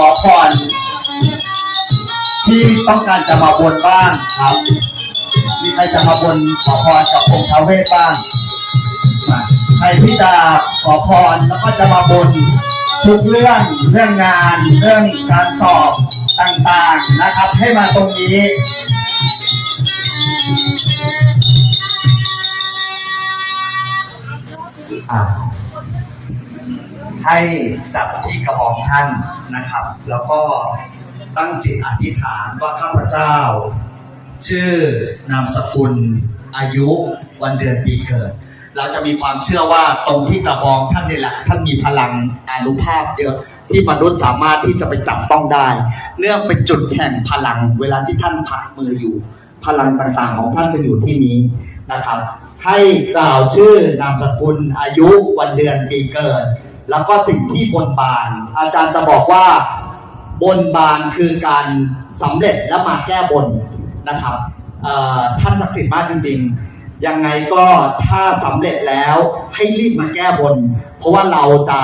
ขอพรที่ต้องการจะมาบนบ้างครับ มีใครจะมาบนขอพรกับองค์ท้าวเวสบ้างมาใครที่จะขอพรแล้วก็จะมาบนทุกเรื่องเรื่องงาน เรื่องการสอบต่างๆนะครับ ให้มาตรงนี้อ่า ให้จับที่กระบอกท่านนะครับ แล้วก็ตั้งจิตอธิษฐานว่าข้าพเจ้า ชื่อนามสกุล อายุวันเดือนปีเกิด เราจะมีความเชื่อว่าตรงที่กระบองท่านนี่แหละท่านมีพลังอานุภาพเยอะที่มนุษย์สามารถที่จะไปจับต้องได้ เนื่องเป็นจุดแห่งพลังเวลาที่ท่านพักมืออยู่ พลังต่างๆของท่านจะอยู่ที่นี้นะครับ ให้กล่าวชื่อนามสกุลอายุวันเดือนปีเกิด แล้วก็สิ่งที่บนบาน อาจารย์จะบอกว่าบนบานคือการสำเร็จและมาแก้บนนะครับท่านศักดิ์สิทธิ์มากจริง ๆ ยังไงก็ถ้าสำเร็จแล้วให้รีบมาแก้บน เพราะว่าเราจะ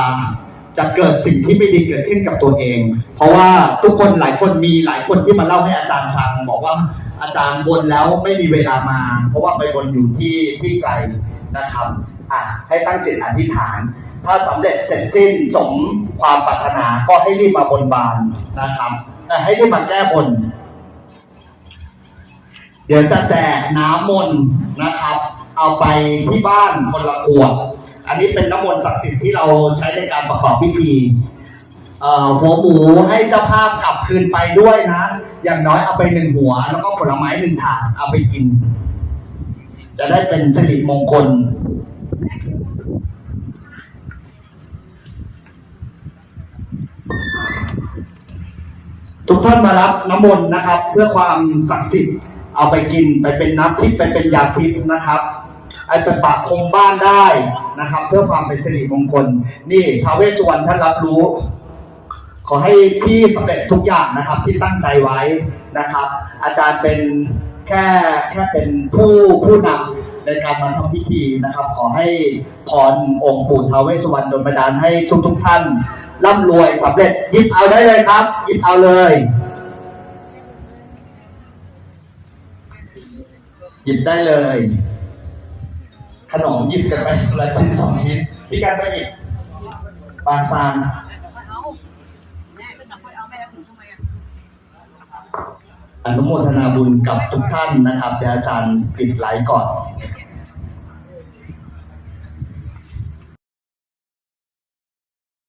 จะเกิดสิ่งที่ไม่ดีเกิดขึ้นกับตัวเอง เพราะว่าทุกคนหลายคนมีหลายคนที่มาเล่าให้อาจารย์ฟัง บอกว่าอาจารย์บนแล้วไม่มีเวลามา เพราะว่าไปบนอยู่ที่ที่ไกลนะครับอะให้ตั้งจิตอธิษฐาน ถ้าสำเร็จเสร็จสิ้นสมความปรารถนาก็ให้รีบมาบนบานนะครับให้รีบมาแก้บน เดี๋ยวจะแจกน้ำมนต์นะครับ เอาไปที่บ้านคนละขวดอันนี้เป็นน้ำมนต์ศักดิ์สิทธิ์ที่เราใช้ในการประกอบพิธีหัวหมูให้เจ้าภาพกลับคืนไปด้วยนะ อย่างน้อยเอาไปหนึ่งหัว แล้วก็ผลไม้หนึ่งถาดเอาไปกิน จะได้เป็นสิริมงคล ทุกท่านมารับน้ำมนต์นะครับ เพื่อความศักดิ์สิทธิ์เอาไปกินไปเป็นน้ำทิพย์ไปเป็นยาทิพย์นะครับไอ้ไปปะคมบ้านได้นะครับ เพื่อความเป็นสิริมงคล นี่พระเวสสุวรรณท่านรับรู้ ขอให้พี่สำเร็จทุกอย่างนะครับ ที่ตั้งใจไว้นะครับ อาจารย์เป็นแค่แค่เป็นผู้ผู้นำ ในการมาทำพิธีนะครับ ขอให้พรองค์ปู่ท้าวเวสสวรรณดลบันดาลให้ทุกทุกท่านร่ำรวยสำเร็จหยิบเอาได้เลยครับหยิบเอาเลยหยิบได้เลย ขนมหยิบกันไปคนละชิ้นสองชิ้นพี่การไปหยิบปาซาน เอาแม่ก็จะค่อยเอาแม่ถึงทำไมอะ อนุโมทนาบุญกับทุกท่านนะครับเดี๋ยวอาจารย์ปิดไลฟ์ก่อน